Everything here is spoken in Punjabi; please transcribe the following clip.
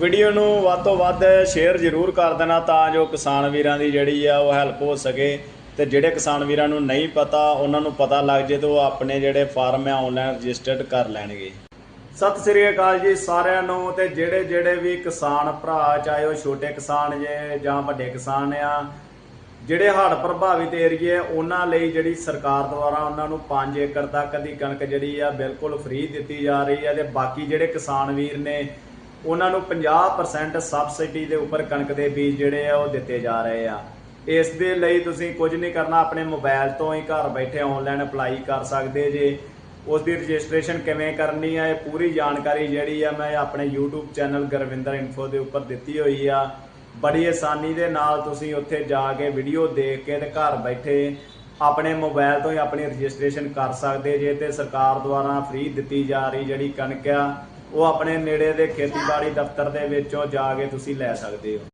ਵੀਡੀਓ ਨੂੰ ਵੱਧ ਤੋਂ ਵੱਧ ਸ਼ੇਅਰ ਜ਼ਰੂਰ ਕਰ ਦੇਣਾ ਤਾਂ ਜੋ ਕਿਸਾਨ ਵੀਰਾਂ ਦੀ ਜਿਹੜੀ ਆ ਉਹ ਹੈਲਪ ਹੋ ਸਕੇ। ਤੇ ਜਿਹੜੇ ਕਿਸਾਨ ਵੀਰਾਂ ਨੂੰ ਨਹੀਂ ਪਤਾ, ਉਹਨਾਂ ਨੂੰ ਪਤਾ ਲੱਗ ਜੇ ਤੇ ਉਹ ਆਪਣੇ ਜਿਹੜੇ ਫਾਰਮ ਆ ਆਨਲਾਈਨ ਰਜਿਸਟਰਡ ਕਰ ਲੈਣਗੇ। ਸਤਿ ਸ੍ਰੀ ਅਕਾਲ ਜੀ ਸਾਰਿਆਂ ਨੂੰ ਤੇ ਜਿਹੜੇ ਜਿਹੜੇ ਵੀ ਕਿਸਾਨ ਭਰਾ, ਚਾਹੇ ਉਹ ਛੋਟੇ ਕਿਸਾਨ ਜੇ ਜਾਂ ਵੱਡੇ ਕਿਸਾਨ ਆ, ਜਿਹੜੇ ਹੜ੍ਹ ਪ੍ਰਭਾਵਿਤ ਏਰੀਏ ਉਹਨਾਂ ਲਈ ਜਿਹੜੀ ਸਰਕਾਰ ਦੁਆਰਾ ਉਹਨਾਂ ਨੂੰ 5 ਏਕੜ ਤੱਕ ਦੀ ਕਣਕ ਜਿਹੜੀ ਆ ਬਿਲਕੁਲ ਫ੍ਰੀ ਦਿੱਤੀ ਜਾ ਰਹੀ ਹੈ ਤੇ ਬਾਕੀ ਜਿਹੜੇ ਕਿਸਾਨ ਵੀਰ ਨੇ ਉਹਨਾਂ ਨੂੰ 50% ਸਬਸਿਡੀ ਦੇ ਉੱਪਰ ਕਣਕ ਦੇ ਬੀਜ ਜਿਹੜੇ ਆ ਉਹ ਦਿੱਤੇ ਜਾ ਰਹੇ ਆ। ਇਸ ਦੇ ਲਈ ਤੁਸੀਂ ਕੁਝ ਨਹੀਂ ਕਰਨਾ, ਆਪਣੇ ਮੋਬਾਈਲ ਤੋਂ ਹੀ ਘਰ ਬੈਠੇ ਆਨਲਾਈਨ ਅਪਲਾਈ ਕਰ ਸਕਦੇ ਜੇ। ਉਸ ਦੀ ਰਜਿਸਟ੍ਰੇਸ਼ਨ ਕਿਵੇਂ ਕਰਨੀ ਆ, ਇਹ ਪੂਰੀ ਜਾਣਕਾਰੀ ਜਿਹੜੀ ਆ ਮੈਂ ਆਪਣੇ YouTube ਚੈਨਲ ਗੁਰਵਿੰਦਰ ਇਨਫੋ ਦੇ ਉੱਪਰ ਦਿੱਤੀ ਹੋਈ ਆ। ਬੜੀ ਆਸਾਨੀ ਦੇ ਨਾਲ ਤੁਸੀਂ ਉੱਥੇ ਜਾ ਕੇ ਵੀਡੀਓ ਦੇਖ ਕੇ ਤੇ ਘਰ ਬੈਠੇ ਆਪਣੇ ਮੋਬਾਈਲ ਤੋਂ ਹੀ ਆਪਣੀ ਰਜਿਸਟ੍ਰੇਸ਼ਨ ਕਰ ਸਕਦੇ ਜੇ ਤੇ ਸਰਕਾਰ ਦੁਆਰਾ ਫ੍ਰੀ ਦਿੱਤੀ ਜਾ ਰਹੀ ਜਿਹੜੀ ਕਣਕ ਆ ਉਹ ਆਪਣੇ ਨੇੜੇ ਦੇ ਖੇਤੀਬਾੜੀ ਦਫ਼ਤਰ ਦੇ ਵਿੱਚੋਂ ਜਾ ਕੇ ਤੁਸੀਂ ਲੈ ਸਕਦੇ ਹੋ।